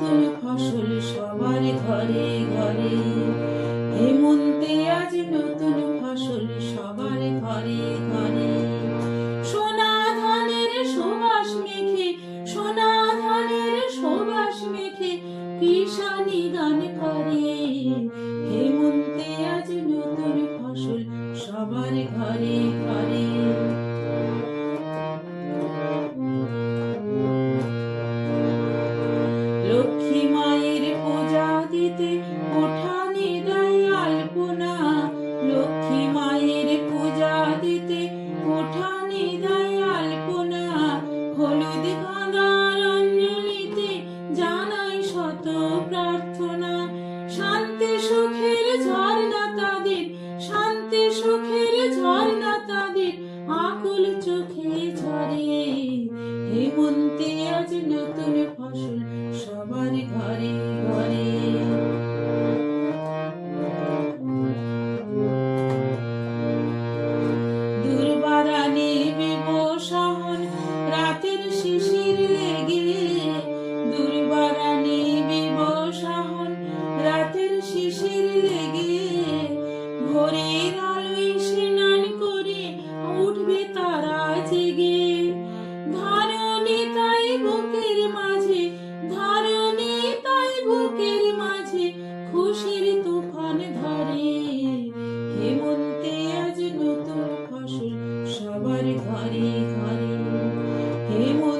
নতুন ফসল সবার ঘরে ঘরে। হেমন্তে আজ নতুন ফসল সবার ঘরে ঘরে। সোনা ধানের সুবাস মেখে, সোনা ধানের সুবাস মেখে কিষানি গান করে। হেমন্তে আজ নতুন ফসল সবার ঘরে ঘরে। দিতে উঠানে দেয় আলপনা। লক্ষ্মী মায়ের পূজা দিতে উঠানে দেয় আলপনা। হলুদ গাঁদার অঞ্জলিতে জানাই শত প্রার্থনা। শান্তি সুখের ঝর্ণা তাদের শান্তি সুখের ঝর্ণা তাদের আকুল চোখে ঝরে। হেমন্তে আজ নতুন ফসল, সবার ঘরে ঘরে। শিশির লেগে ভোরের আলোয় স্নান করে উঠবে তারা জেগে। ধারণে তাই বুকের মাঝে, ধারণে তাই বুকের মাঝে খুশির তুফান ধরে। হেমন্তে আজ নতুন ফসল সবার ঘরে ঘরে। হেমন্তে